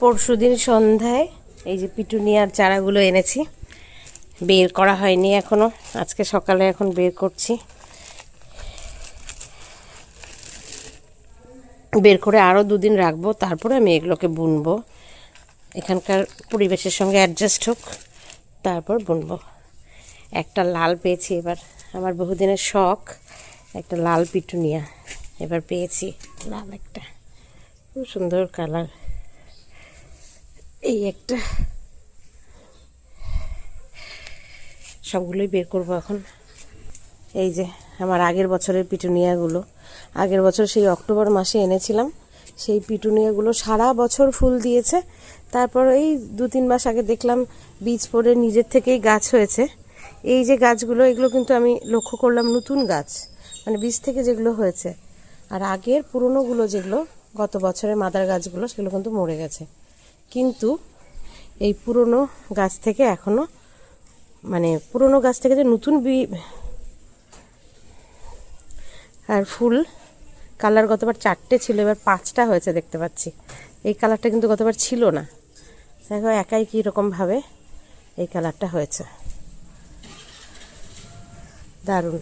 পরশু দিন সন্ধ্যায় এই যে পিটুনিয়ার চারাগুলো এনেছি। বের করা হয়নি এখনও। আজকে সকালে এখন বের করছি। বের করে আরও দুদিন রাখব, তারপরে আমি এগুলোকে বুনবো। এখানকার পরিবেশের সঙ্গে অ্যাডজাস্ট হোক, তারপর বুনবো। একটা লাল পেয়েছি এবার। আমার বহুদিনের শখ, একটা লাল পিটুনিয়া এবার পেয়েছি। লাল একটা। খুব সুন্দর কালার এই একটা। সবগুলোই বের করব এখন। এই যে আমার আগের বছরের পিটুনিয়াগুলো। আগের বছর সেই অক্টোবর মাসে এনেছিলাম। সেই পিটুনিয়াগুলো সারা বছর ফুল দিয়েছে। তারপর এই দু তিন মাস আগে দেখলাম বীজ পড়ে নিজের থেকেই গাছ হয়েছে। এই যে গাছগুলো, এগুলো কিন্তু আমি লক্ষ্য করলাম নতুন গাছ মানে বীজ থেকে যেগুলো হয়েছে। আর আগের পুরনোগুলো যেগুলো, গত বছরের মাদার গাছগুলো, সেগুলো কিন্তু মরে গেছে। কিন্তু এই পুরনো গাছ থেকে এখনও মানে পুরনো গাছ থেকে যে নতুন বি, আর ফুল কালার গতবার চারটে ছিল, এবার পাঁচটা হয়েছে দেখতে পাচ্ছি। এই কালারটা কিন্তু গতবার ছিল না। দেখো, একাই কীরকমভাবে এই কালারটা হয়েছে। দারুণ।